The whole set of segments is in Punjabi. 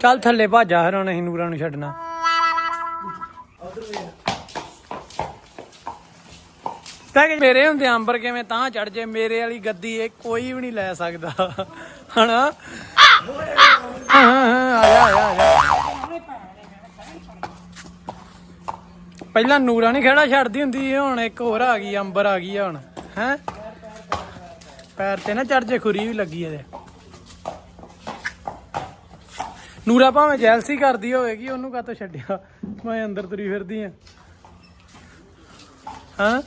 ਚੱਲ ਥੱਲੇ ਭਾਜਾ ਫਿਰ ਹੁਣ ਅਸੀਂ ਨੂਰਾਂ ਨੂੰ ਛੱਡਣਾ। ਤਾਂ ਕਿ ਮੇਰੇ ਹੁੰਦੇ ਅੰਬਰ ਕਿਵੇਂ ਤਾਂ ਚੜ ਜੇ ਮੇਰੇ ਵਾਲੀ ਗੱਦੀ ਇਹ ਕੋਈ ਵੀ ਨਹੀਂ ਲੈ ਸਕਦਾ। ਹਨਾ? ਆ ਜਾ ਆ ਜਾ, ਪਹਿਲਾਂ ਨੂਰਾ ਨਹੀਂ ਖੇੜਾ ਛੱਡਦੀ ਹੁੰਦੀ ਹੁਣ ਇੱਕ ਹੋਰ ਆ ਗਈ ਅੰਬਰ ਆ ਗਈ ਹੁਣ ਹੈ? ਪੈਰ ਤੇ ਨਾ ਚੜ ਜੇ ਖੁਰੀ ਵੀ ਲੱਗੀ ਇਹਦੇ। ਨੂਰਾ ਭਾਵੇਂ ਜੈਲਸੀ ਕਰਦੀ ਹੋਵੇਗੀ, ਉਹਨੂੰ ਕਾਹਤੋਂ ਛੱਡਿਆ? ਮੈਂ ਅੰਦਰ ਤੁਰੀ ਫਿਰਦੀ ਆ। ਹਾਂ?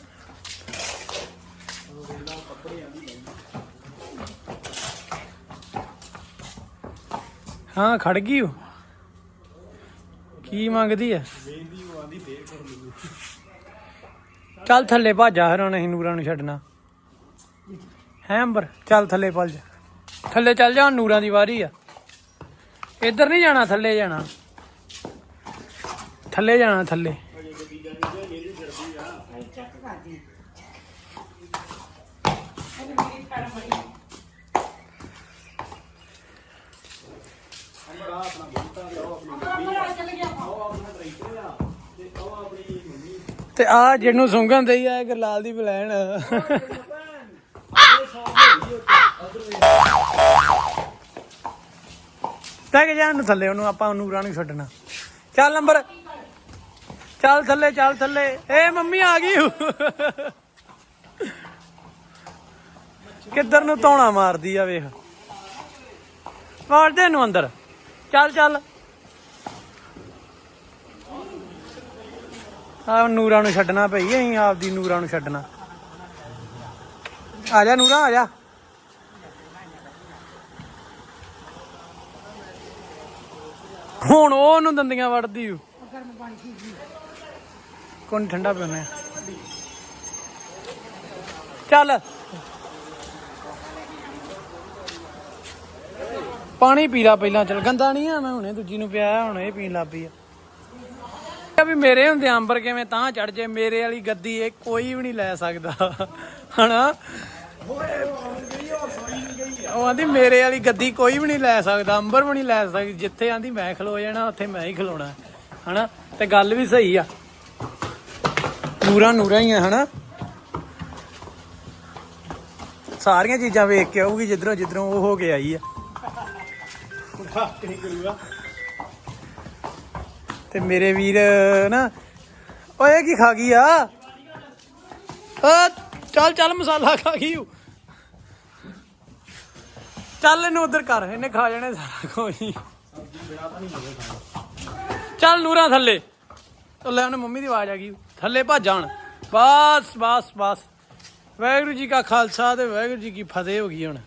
ਹਾਂ, ਖੜ ਗਈ ਉਹ ਕੀ ਮੰਗਦੀ ਆ ਚੱਲ ਥੱਲੇ ਭਾਜਾ ਫਿਰ ਹੁਣ ਅਸੀਂ ਨੂਰਾਂ ਨੂੰ ਛੱਡਣਾ। ਹੈ, ਅੰਬਰ? ਚੱਲ ਥੱਲੇ ਭੱਜ। ਥੱਲੇ ਚੱਲ ਜਾ, ਹੁਣ ਨੂਰਾਂ ਦੀ ਵਾਰੀ ਆ। ਇੱਧਰ ਨਹੀਂ ਜਾਣਾ, ਥੱਲੇ ਜਾਣਾ। ਥੱਲੇ ਜਾਣਾ, ਥੱਲੇ। ਤੇ ਆ ਜਿਹਨੂੰ ਸੁੰਘਣ ਦੇਈ ਆ, ਇਹ ਗਰਲਾਲ ਦੀ ਬਲੈਣ ਤੱਕ ਜਾਣ ਨੂੰ ਥੱਲੇ ਉਹਨੂੰ ਆਪਾਂ ਨੂਰਾਂ ਨੂੰ ਛੱਡਣਾ? ਚੱਲ ਨੰਬਰ। ਚੱਲ ਥੱਲੇ ਚੱਲ ਥੱਲੇ। ਏ ਮੰਮੀ ਆ ਗਈ। ਓ। ਕਿੱਧਰ ਨੂੰ ਧੌਣਾ ਮਾਰਦੀ ਆ ਵੇਖ। ਵਾੜ ਨੂੰ ਅੰਦਰ। ਚੱਲ ਚੱਲ। ਆ ਨੂਰਾਂ ਨੂੰ ਛੱਡਣਾ ਭਈ, ਅਸੀਂ ਆਪਦੀ ਨੂਰਾਂ ਨੂੰ ਛੱਡਣਾ। ਆ ਜਾ ਨੂਰਾ, ਆ ਜਾ। ਹੁਣ ਉਹ ਨੂੰ ਦੰਦੀਆਂ ਵੜਦੀ ਓ। ਕੋਣ ਠੰਡਾ ਪਿਉਨੇ ਚੱਲ। ਪਾਣੀ ਪੀਲਾ ਪਹਿਲਾਂ, ਚੱਲ ਗੰਦਾ ਨਹੀਂ ਆ, ਮੈਂ ਹੁਣੇ ਦੂਜੀ ਨੂੰ ਪਿਆ ਹੁਣ ਇਹ ਪੀਣ ਲੱਗ ਪਈ ਆ। ਵੀ ਮੇਰੇ ਹੁੰਦੇ ਅੰਬਰ ਕਿਵੇਂ ਤਾਂ ਚੜ ਜੇ, ਮੇਰੇ ਵਾਲੀ ਗੱਦੀ ਇਹ ਕੋਈ ਵੀ ਨਹੀਂ ਲੈ ਸਕਦਾ। ਹਨਾ? ਉਹ ਆਂਦੀ, ਮੇਰੇ ਵਾਲੀ ਗੱਦੀ ਕੋਈ ਵੀ ਨਹੀਂ ਲੈ ਸਕਦਾ, ਅੰਬਰ ਵੀ ਨਹੀਂ ਲੈ ਸਕਦੀ, ਜਿੱਥੇ ਆਂਦੀ ਮੈਂ ਖਲੋ ਜਾਣਾ, ਉੱਥੇ ਮੈਂ ਹੀ ਖਲੋਣਾ, ਹਨਾ? ਤੇ ਗੱਲ ਵੀ ਸਹੀ ਆ। ਨੂਰਾ ਨੂਰਾ ਹੀ ਆ, ਹਨਾ? ਸਾਰੀਆਂ ਚੀਜ਼ਾਂ ਵੇਖ ਕੇ ਆਊਗੀ, ਜਿੱਧਰੋਂ ਜਿੱਧਰੋਂ ਉਹ ਹੋ ਕੇ ਆਈ ਆ। ਤੇ ਮੇਰੇ ਵੀਰ, ਨਾ, ਓਏ, ਇਹ ਕੀ ਖਾ ਗਈ ਆ? ਚੱਲ ਚੱਲ, ਮਸਾਲਾ ਖਾ ਗਈ ਚੱਲ ਇਹਨੂੰ ਉਧਰ ਕਰ, ਇਹਨੇ ਖਾ ਜਾਣੇ ਸਾਰਾ ਕੋਈ ਚੱਲ ਨੂਰਾ ਥੱਲੇ। ਉਹ ਲੈ ਉਹਨੇ ਮੰਮੀ ਦੀ ਆਵਾਜ਼ ਆ ਗਈ। ਥੱਲੇ ਭੱਜ ਜਾਣ ਬਸ ਬਸ ਬਸ। ਵਾਹਿਗੁਰੂ ਜੀ ਕਾ ਖਾਲਸਾ ਤੇ ਵਾਹਿਗੁਰੂ ਜੀ ਕੀ ਫਤਿਹ ਹੋ ਗਈ ਹੁਣ।